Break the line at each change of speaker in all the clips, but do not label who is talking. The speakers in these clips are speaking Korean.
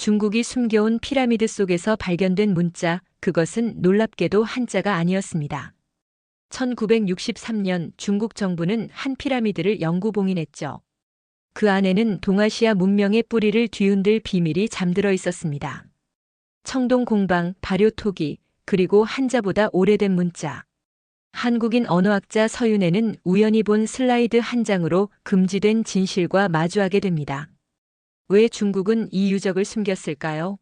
중국이 숨겨온 피라미드 속에서 발견된 문자, 그것은 놀랍게도 한자가 아니었습니다. 1963년 중국 정부는 한 피라미드를 영구 봉인했죠. 그 안에는 동아시아 문명의 뿌리를 뒤흔들 비밀이 잠들어 있었습니다. 청동 공방, 발효 토기, 그리고 한자보다 오래된 문자. 한국인 언어학자 서윤애는 우연히 본 슬라이드 한 장으로 금지된 진실과 마주하게 됩니다. 왜 중국은 이 유적을 숨겼을까요?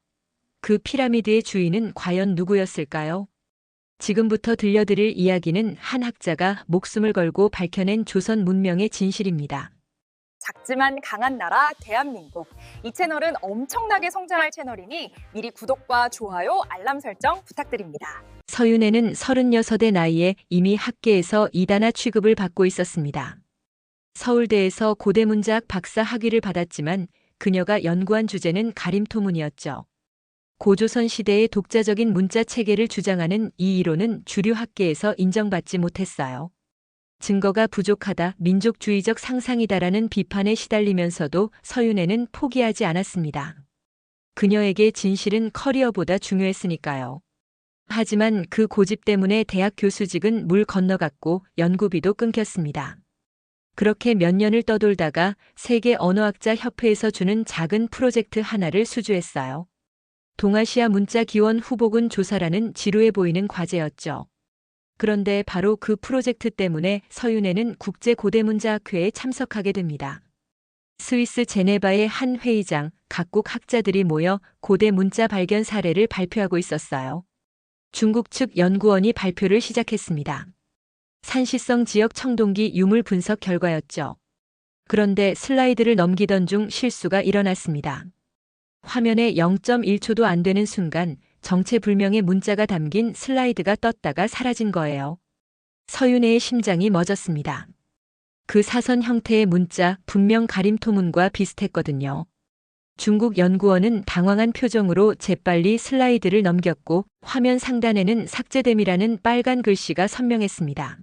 그 피라미드의 주인은 과연 누구였을까요? 지금부터 들려드릴 이야기는 한 학자가 목숨을 걸고 밝혀낸 조선 문명의 진실입니다.
작지만 강한 나라 대한민국. 이 채널은 엄청나게 성장할 채널이니 미리 구독과 좋아요, 알람 설정 부탁드립니다.
서윤애는 36의 나이에 이미 학계에서 이단아 취급을 받고 있었습니다. 서울대에서 고대문자학 박사 학위를 받았지만 그녀가 연구한 주제는 가림토문이었죠. 고조선 시대의 독자적인 문자 체계를 주장하는 이 이론은 주류 학계에서 인정받지 못했어요. 증거가 부족하다, 민족주의적 상상이다라는 비판에 시달리면서도 서윤애는 포기하지 않았습니다. 그녀에게 진실은 커리어보다 중요했으니까요. 하지만 그 고집 때문에 대학 교수직은 물 건너갔고 연구비도 끊겼습니다. 그렇게 몇 년을 떠돌다가 세계 언어학자 협회에서 주는 작은 프로젝트 하나를 수주했어요. 동아시아 문자 기원 후보군 조사라는 지루해 보이는 과제였죠. 그런데 바로 그 프로젝트 때문에 서윤애는 국제 고대문자학회에 참석하게 됩니다. 스위스 제네바의 한 회의장, 각국 학자들이 모여 고대 문자 발견 사례를 발표하고 있었어요. 중국 측 연구원이 발표를 시작했습니다. 산시성 지역 청동기 유물 분석 결과였죠. 그런데 슬라이드를 넘기던 중 실수가 일어났습니다. 화면에 0.1초도 안 되는 순간 정체불명의 문자가 담긴 슬라이드가 떴다가 사라진 거예요. 서윤애의 심장이 멎었습니다. 그 사선 형태의 문자 분명 가림토문과 비슷했거든요. 중국 연구원은 당황한 표정으로 재빨리 슬라이드를 넘겼고 화면 상단에는 삭제됨이라는 빨간 글씨가 선명했습니다.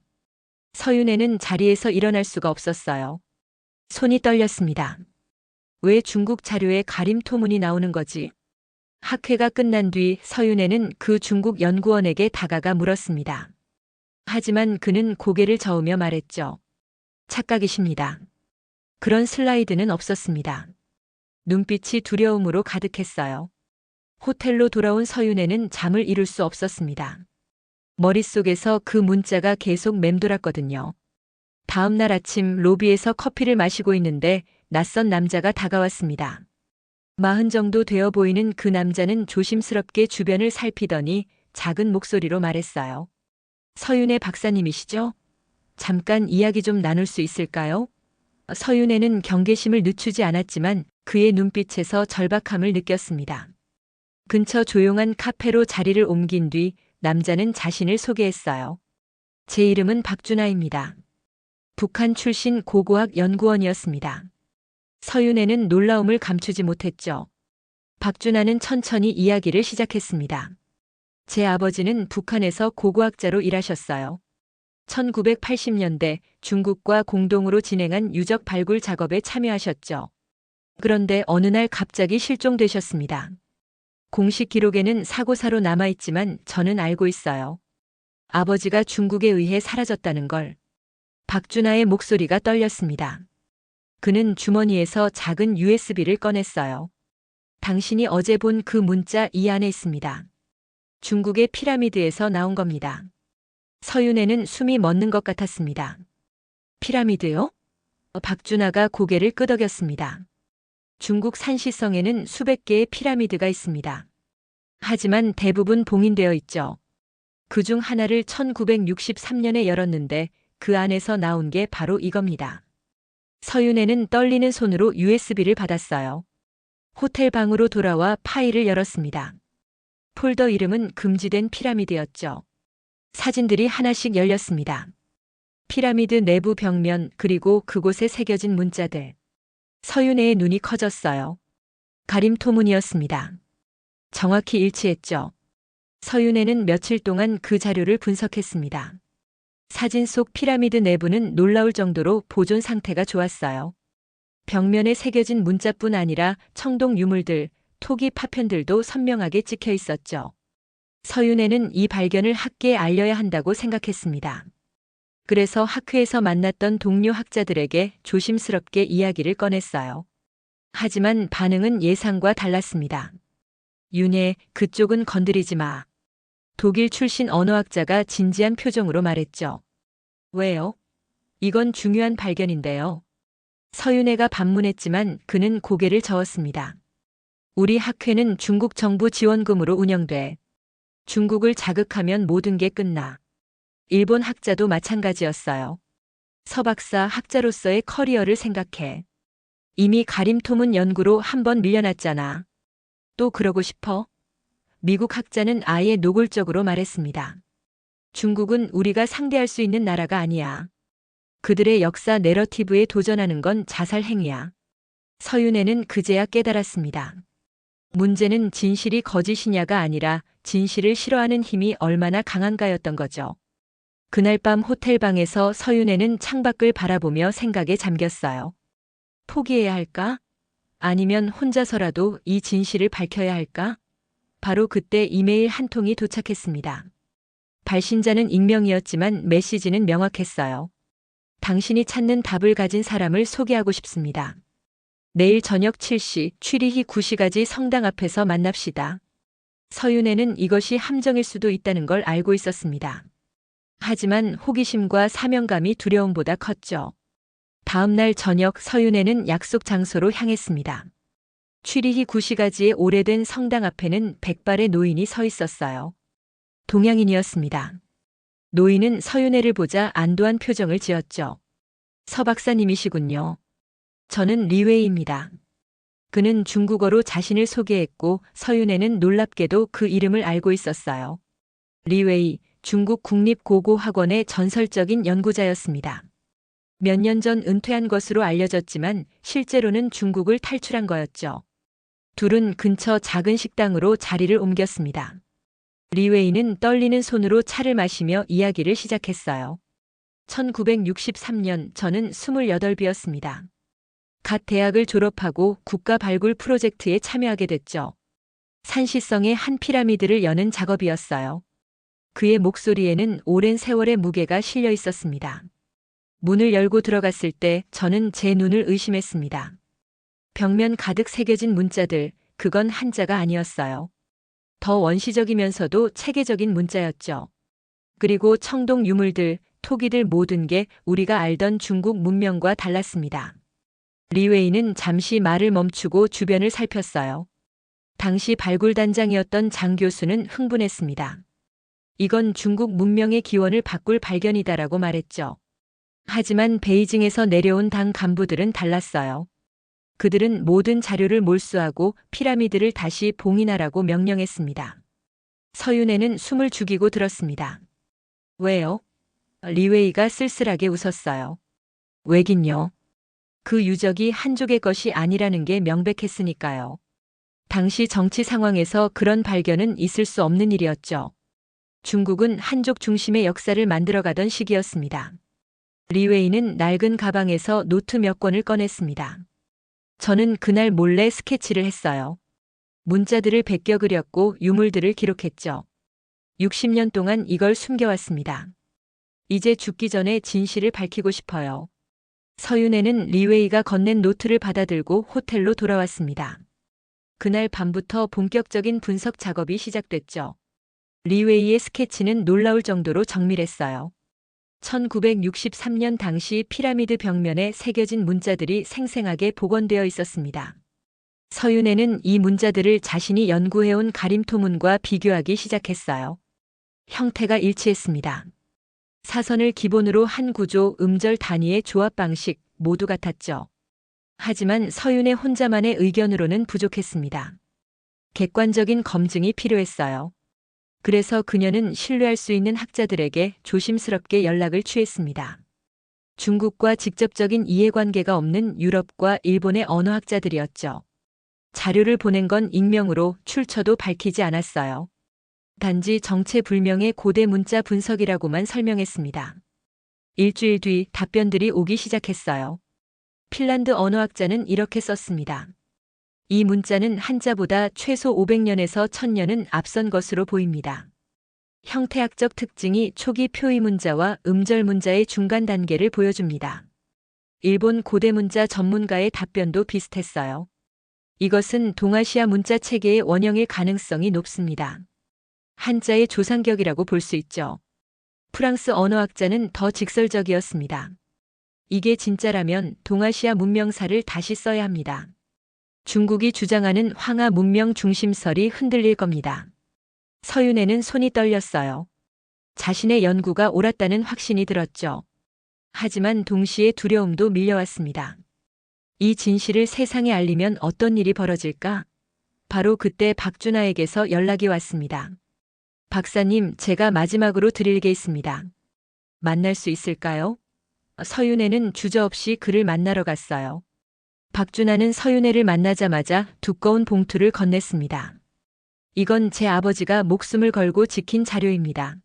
서윤애는 자리에서 일어날 수가 없었어요. 손이 떨렸습니다. 왜 중국 자료에 가림토문이 나오는 거지? 학회가 끝난 뒤 서윤애는 그 중국 연구원에게 다가가 물었습니다. 하지만 그는 고개를 저으며 말했죠. 착각이십니다. 그런 슬라이드는 없었습니다. 눈빛이 두려움으로 가득했어요. 호텔로 돌아온 서윤애는 잠을 이룰 수 없었습니다. 머릿속에서 그 문자가 계속 맴돌았거든요. 다음 날 아침 로비에서 커피를 마시고 있는데 낯선 남자가 다가왔습니다. 마흔 정도 되어 보이는 그 남자는 조심스럽게 주변을 살피더니 작은 목소리로 말했어요. 서윤애 박사님이시죠? 잠깐 이야기 좀 나눌 수 있을까요? 서윤애는 경계심을 늦추지 않았지만 그의 눈빛에서 절박함을 느꼈습니다. 근처 조용한 카페로 자리를 옮긴 뒤 남자는 자신을 소개했어요. 제 이름은 박준하입니다. 북한 출신 고고학 연구원이었습니다. 서윤애는 놀라움을 감추지 못했죠. 박준하는 천천히 이야기를 시작했습니다. 제 아버지는 북한에서 고고학자로 일하셨어요. 1980년대 중국과 공동으로 진행한 유적 발굴 작업에 참여하셨죠. 그런데 어느 날 갑자기 실종되셨습니다. 공식 기록에는 사고사로 남아있지만 저는 알고 있어요. 아버지가 중국에 의해 사라졌다는 걸. 박준하의 목소리가 떨렸습니다. 그는 주머니에서 작은 USB를 꺼냈어요. 당신이 어제 본 그 문자 이 안에 있습니다. 중국의 피라미드에서 나온 겁니다. 서윤애는 숨이 멎는 것 같았습니다. 피라미드요? 박준하가 고개를 끄덕였습니다. 중국 산시성에는 수백 개의 피라미드가 있습니다. 하지만 대부분 봉인되어 있죠. 그 중 하나를 1963년에 열었는데 그 안에서 나온 게 바로 이겁니다. 서윤애는 떨리는 손으로 USB를 받았어요. 호텔 방으로 돌아와 파일을 열었습니다. 폴더 이름은 금지된 피라미드였죠. 사진들이 하나씩 열렸습니다. 피라미드 내부 벽면 그리고 그곳에 새겨진 문자들. 서윤애의 눈이 커졌어요. 가림토문이었습니다. 정확히 일치했죠. 서윤애는 며칠 동안 그 자료를 분석했습니다. 사진 속 피라미드 내부는 놀라울 정도로 보존 상태가 좋았어요. 벽면에 새겨진 문자뿐 아니라 청동 유물들, 토기 파편들도 선명하게 찍혀 있었죠. 서윤애는 이 발견을 학계에 알려야 한다고 생각했습니다. 그래서 학회에서 만났던 동료 학자들에게 조심스럽게 이야기를 꺼냈어요. 하지만 반응은 예상과 달랐습니다. 윤혜, 그쪽은 건드리지 마. 독일 출신 언어학자가 진지한 표정으로 말했죠. 왜요? 이건 중요한 발견인데요. 서윤혜가 반문했지만 그는 고개를 저었습니다. 우리 학회는 중국 정부 지원금으로 운영돼. 중국을 자극하면 모든 게 끝나. 일본 학자도 마찬가지였어요. 서박사 학자로서의 커리어를 생각해. 이미 가림토문 연구로 한 번 밀려났잖아. 또 그러고 싶어? 미국 학자는 아예 노골적으로 말했습니다. 중국은 우리가 상대할 수 있는 나라가 아니야. 그들의 역사 내러티브에 도전하는 건 자살 행위야. 서윤애는 그제야 깨달았습니다. 문제는 진실이 거짓이냐가 아니라 진실을 싫어하는 힘이 얼마나 강한가였던 거죠. 그날 밤 호텔 방에서 서윤애는 창밖을 바라보며 생각에 잠겼어요. 포기해야 할까? 아니면 혼자서라도 이 진실을 밝혀야 할까? 바로 그때 이메일 한 통이 도착했습니다. 발신자는 익명이었지만 메시지는 명확했어요. 당신이 찾는 답을 가진 사람을 소개하고 싶습니다. 내일 저녁 7시, 취리히 9시까지 성당 앞에서 만납시다. 서윤애는 이것이 함정일 수도 있다는 걸 알고 있었습니다. 하지만 호기심과 사명감이 두려움보다 컸죠. 다음 날 저녁 서윤애는 약속 장소로 향했습니다. 취리히 9시까지의 오래된 성당 앞에는 백발의 노인이 서 있었어요. 동양인이었습니다. 노인은 서윤애를 보자 안도한 표정을 지었죠. 서 박사님이시군요. 저는 리웨이입니다. 그는 중국어로 자신을 소개했고 서윤애는 놀랍게도 그 이름을 알고 있었어요. 리웨이, 중국 국립고고학원의 전설적인 연구자였습니다. 몇 년 전 은퇴한 것으로 알려졌지만 실제로는 중국을 탈출한 거였죠. 둘은 근처 작은 식당으로 자리를 옮겼습니다. 리웨이는 떨리는 손으로 차를 마시며 이야기를 시작했어요. 1963년 저는 28이었습니다. 갓 대학을 졸업하고 국가 발굴 프로젝트에 참여하게 됐죠. 산시성의 한 피라미드를 여는 작업이었어요. 그의 목소리에는 오랜 세월의 무게가 실려 있었습니다. 문을 열고 들어갔을 때 저는 제 눈을 의심했습니다. 벽면 가득 새겨진 문자들, 그건 한자가 아니었어요. 더 원시적이면서도 체계적인 문자였죠. 그리고 청동 유물들, 토기들 모든 게 우리가 알던 중국 문명과 달랐습니다. 리웨이는 잠시 말을 멈추고 주변을 살폈어요. 당시 발굴단장이었던 장 교수는 흥분했습니다. 이건 중국 문명의 기원을 바꿀 발견이다라고 말했죠. 하지만 베이징에서 내려온 당 간부들은 달랐어요. 그들은 모든 자료를 몰수하고 피라미드를 다시 봉인하라고 명령했습니다. 서윤애는 숨을 죽이고 들었습니다. 왜요? 리웨이가 쓸쓸하게 웃었어요. 왜긴요? 그 유적이 한족의 것이 아니라는 게 명백했으니까요. 당시 정치 상황에서 그런 발견은 있을 수 없는 일이었죠. 중국은 한족 중심의 역사를 만들어가던 시기였습니다. 리웨이는 낡은 가방에서 노트 몇 권을 꺼냈습니다. 저는 그날 몰래 스케치를 했어요. 문자들을 베껴 그렸고 유물들을 기록했죠. 60년 동안 이걸 숨겨왔습니다. 이제 죽기 전에 진실을 밝히고 싶어요. 서윤애는 리웨이가 건넨 노트를 받아들고 호텔로 돌아왔습니다. 그날 밤부터 본격적인 분석 작업이 시작됐죠. 리웨이의 스케치는 놀라울 정도로 정밀했어요. 1963년 당시 피라미드 벽면에 새겨진 문자들이 생생하게 복원되어 있었습니다. 서윤애는 이 문자들을 자신이 연구해온 가림토문과 비교하기 시작했어요. 형태가 일치했습니다. 사선을 기본으로 한 구조, 음절 단위의 조합 방식 모두 같았죠. 하지만 서윤의 혼자만의 의견으로는 부족했습니다. 객관적인 검증이 필요했어요. 그래서 그녀는 신뢰할 수 있는 학자들에게 조심스럽게 연락을 취했습니다. 중국과 직접적인 이해관계가 없는 유럽과 일본의 언어학자들이었죠. 자료를 보낸 건 익명으로 출처도 밝히지 않았어요. 단지 정체불명의 고대 문자 분석이라고만 설명했습니다. 일주일 뒤 답변들이 오기 시작했어요. 핀란드 언어학자는 이렇게 썼습니다. 이 문자는 한자보다 최소 500년에서 1000년은 앞선 것으로 보입니다. 형태학적 특징이 초기 표의 문자와 음절 문자의 중간 단계를 보여줍니다. 일본 고대 문자 전문가의 답변도 비슷했어요. 이것은 동아시아 문자 체계의 원형일 가능성이 높습니다. 한자의 조상격이라고 볼 수 있죠. 프랑스 언어학자는 더 직설적이었습니다. 이게 진짜라면 동아시아 문명사를 다시 써야 합니다. 중국이 주장하는 황하 문명 중심설이 흔들릴 겁니다. 서윤에는 손이 떨렸어요. 자신의 연구가 옳았다는 확신이 들었죠. 하지만 동시에 두려움도 밀려왔습니다. 이 진실을 세상에 알리면 어떤 일이 벌어질까? 바로 그때 박준하에게서 연락이 왔습니다. 박사님, 제가 마지막으로 드릴 게 있습니다. 만날 수 있을까요? 서윤애는 주저없이 그를 만나러 갔어요. 박준하는 서윤애를 만나자마자 두꺼운 봉투를 건넸습니다. 이건 제 아버지가 목숨을 걸고 지킨 자료입니다.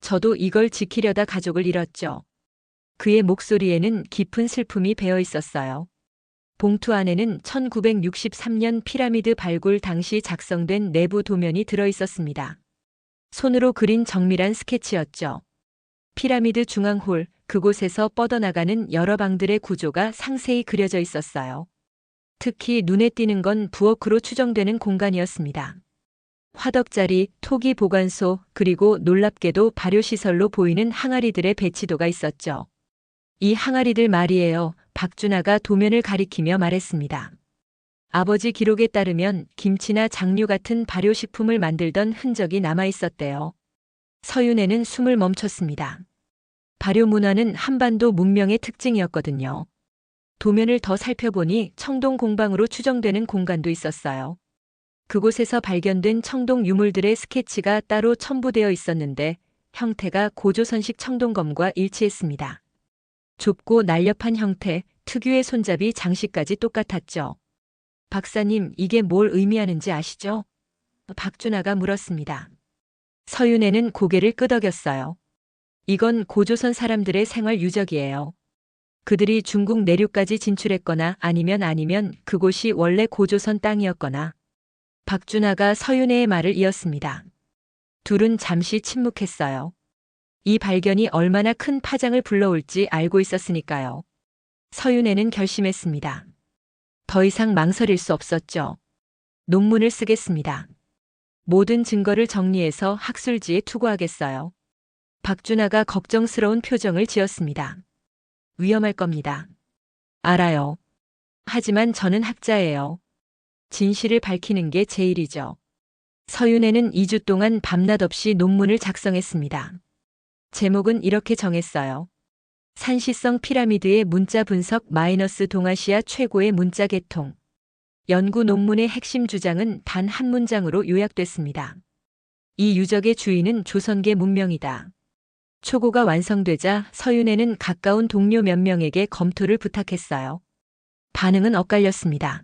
저도 이걸 지키려다 가족을 잃었죠. 그의 목소리에는 깊은 슬픔이 배어 있었어요. 봉투 안에는 1963년 피라미드 발굴 당시 작성된 내부 도면이 들어 있었습니다. 손으로 그린 정밀한 스케치였죠. 피라미드 중앙홀, 그곳에서 뻗어나가는 여러 방들의 구조가 상세히 그려져 있었어요. 특히 눈에 띄는 건 부엌으로 추정되는 공간이었습니다. 화덕자리, 토기 보관소, 그리고 놀랍게도 발효시설로 보이는 항아리들의 배치도가 있었죠. 이 항아리들 말이에요. 박준하가 도면을 가리키며 말했습니다. 아버지 기록에 따르면 김치나 장류 같은 발효식품을 만들던 흔적이 남아 있었대요. 서윤에는 숨을 멈췄습니다. 발효 문화는 한반도 문명의 특징이었거든요. 도면을 더 살펴보니 청동 공방으로 추정되는 공간도 있었어요. 그곳에서 발견된 청동 유물들의 스케치가 따로 첨부되어 있었는데 형태가 고조선식 청동검과 일치했습니다. 좁고 날렵한 형태, 특유의 손잡이 장식까지 똑같았죠. 박사님, 이게 뭘 의미하는지 아시죠? 박준하가 물었습니다. 서윤애는 고개를 끄덕였어요. 이건 고조선 사람들의 생활 유적이에요. 그들이 중국 내륙까지 진출했거나 아니면 아니면 그곳이 원래 고조선 땅이었거나 박준하가 서윤애의 말을 이었습니다. 둘은 잠시 침묵했어요. 이 발견이 얼마나 큰 파장을 불러올지 알고 있었으니까요. 서윤애는 결심했습니다. 더 이상 망설일 수 없었죠. 논문을 쓰겠습니다. 모든 증거를 정리해서 학술지에 투고하겠어요. 박준하가 걱정스러운 표정을 지었습니다. 위험할 겁니다. 알아요. 하지만 저는 학자예요. 진실을 밝히는 게 제 일이죠. 서윤애는 2주 동안 밤낮 없이 논문을 작성했습니다. 제목은 이렇게 정했어요. 산시성 피라미드의 문자 분석 마이너스 동아시아 최고의 문자 계통. 연구 논문의 핵심 주장은 단 한 문장으로 요약됐습니다. 이 유적의 주인은 조선계 문명이다. 초고가 완성되자 서윤애는 가까운 동료 몇 명에게 검토를 부탁했어요. 반응은 엇갈렸습니다.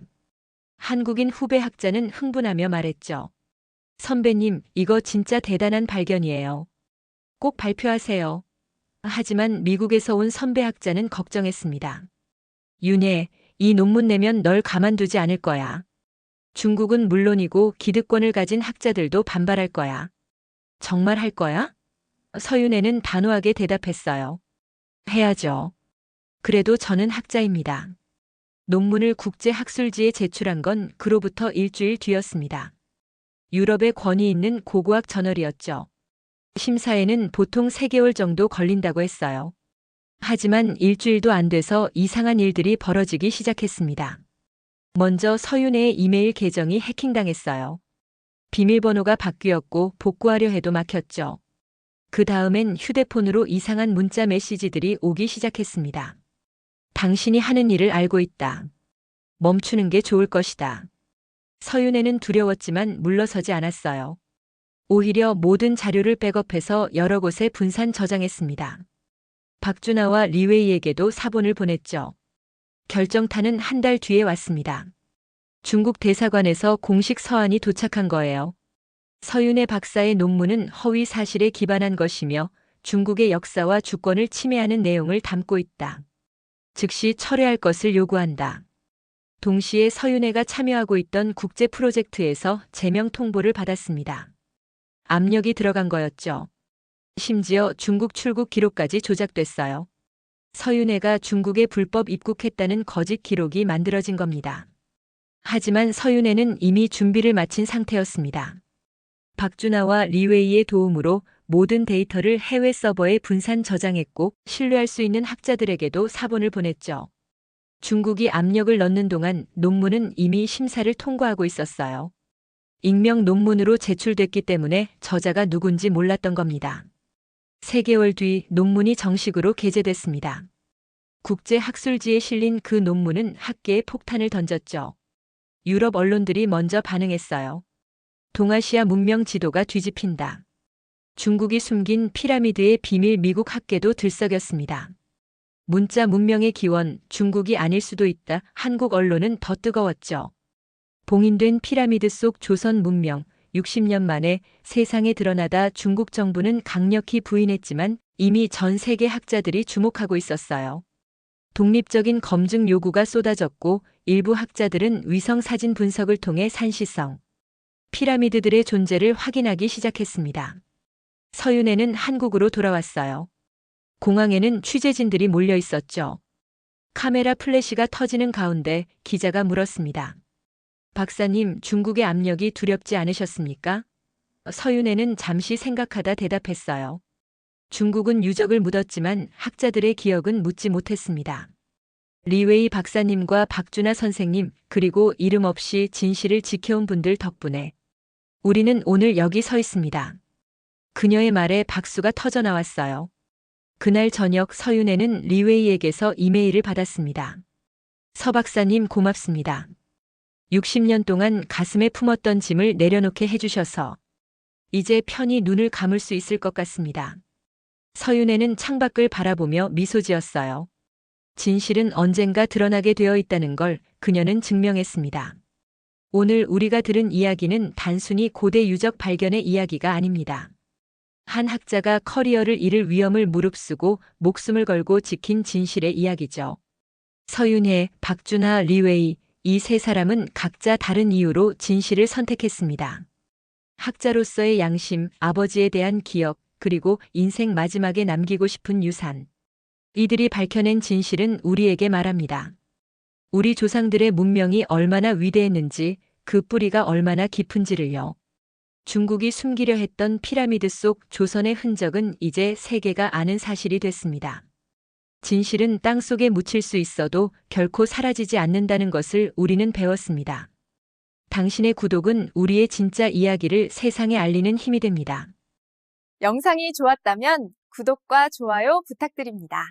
한국인 후배 학자는 흥분하며 말했죠. 선배님, 이거 진짜 대단한 발견이에요. 꼭 발표하세요. 하지만 미국에서 온 선배 학자는 걱정했습니다. 윤혜, 이 논문 내면 널 가만두지 않을 거야. 중국은 물론이고 기득권을 가진 학자들도 반발할 거야. 정말 할 거야? 서윤애는 단호하게 대답했어요. 해야죠. 그래도 저는 학자입니다. 논문을 국제학술지에 제출한 건 그로부터 일주일 뒤였습니다. 유럽의 권위 있는 고고학 저널이었죠. 심사에는 보통 3개월 정도 걸린다고 했어요. 하지만 일주일도 안 돼서 이상한 일들이 벌어지기 시작했습니다. 먼저 서윤애의 이메일 계정이 해킹당했어요. 비밀번호가 바뀌었고 복구하려 해도 막혔죠. 그 다음엔 휴대폰으로 이상한 문자 메시지들이 오기 시작했습니다. 당신이 하는 일을 알고 있다. 멈추는 게 좋을 것이다. 서윤애는 두려웠지만 물러서지 않았어요. 오히려 모든 자료를 백업해서 여러 곳에 분산 저장했습니다. 박준하와 리웨이에게도 사본을 보냈죠. 결정타는 한 달 뒤에 왔습니다. 중국 대사관에서 공식 서한이 도착한 거예요. 서윤의 박사의 논문은 허위 사실에 기반한 것이며 중국의 역사와 주권을 침해하는 내용을 담고 있다. 즉시 철회할 것을 요구한다. 동시에 서윤회가 참여하고 있던 국제 프로젝트에서 제명 통보를 받았습니다. 압력이 들어간 거였죠. 심지어 중국 출국 기록까지 조작됐어요. 서윤회가 중국에 불법 입국했다는 거짓 기록이 만들어진 겁니다. 하지만 서윤회는 이미 준비를 마친 상태였습니다. 박준하와 리웨이의 도움으로 모든 데이터를 해외 서버에 분산 저장했고 신뢰할 수 있는 학자들에게도 사본을 보냈죠. 중국이 압력을 넣는 동안 논문은 이미 심사를 통과하고 있었어요. 익명 논문으로 제출됐기 때문에 저자가 누군지 몰랐던 겁니다. 3개월 뒤 논문이 정식으로 게재됐습니다. 국제학술지에 실린 그 논문은 학계에 폭탄을 던졌죠. 유럽 언론들이 먼저 반응했어요. 동아시아 문명 지도가 뒤집힌다. 중국이 숨긴 피라미드의 비밀 미국 학계도 들썩였습니다. 문자 문명의 기원 중국이 아닐 수도 있다. 한국 언론은 더 뜨거웠죠. 봉인된 피라미드 속 조선 문명 60년 만에 세상에 드러나다 중국 정부는 강력히 부인했지만 이미 전 세계 학자들이 주목하고 있었어요. 독립적인 검증 요구가 쏟아졌고 일부 학자들은 위성 사진 분석을 통해 산시성, 피라미드들의 존재를 확인하기 시작했습니다. 서윤회는 한국으로 돌아왔어요. 공항에는 취재진들이 몰려 있었죠. 카메라 플래시가 터지는 가운데 기자가 물었습니다. 박사님, 중국의 압력이 두렵지 않으셨습니까? 서윤회는 잠시 생각하다 대답했어요. 중국은 유적을 묻었지만 학자들의 기억은 묻지 못했습니다. 리웨이 박사님과 박준하 선생님, 그리고 이름 없이 진실을 지켜온 분들 덕분에 우리는 오늘 여기 서 있습니다. 그녀의 말에 박수가 터져 나왔어요. 그날 저녁 서윤혜는 리웨이에게서 이메일을 받았습니다. 서 박사님 고맙습니다. 60년 동안 가슴에 품었던 짐을 내려놓게 해주셔서 이제 편히 눈을 감을 수 있을 것 같습니다. 서윤혜는 창밖을 바라보며 미소 지었어요. 진실은 언젠가 드러나게 되어 있다는 걸 그녀는 증명했습니다. 오늘 우리가 들은 이야기는 단순히 고대 유적 발견의 이야기가 아닙니다. 한 학자가 커리어를 잃을 위험을 무릅쓰고 목숨을 걸고 지킨 진실의 이야기죠. 서윤혜, 박준하, 리웨이, 이 세 사람은 각자 다른 이유로 진실을 선택했습니다. 학자로서의 양심, 아버지에 대한 기억, 그리고 인생 마지막에 남기고 싶은 유산. 이들이 밝혀낸 진실은 우리에게 말합니다. 우리 조상들의 문명이 얼마나 위대했는지, 그 뿌리가 얼마나 깊은지를요. 중국이 숨기려 했던 피라미드 속 조선의 흔적은 이제 세계가 아는 사실이 됐습니다. 진실은 땅 속에 묻힐 수 있어도 결코 사라지지 않는다는 것을 우리는 배웠습니다. 당신의 구독은 우리의 진짜 이야기를 세상에 알리는 힘이 됩니다.
영상이 좋았다면 구독과 좋아요 부탁드립니다.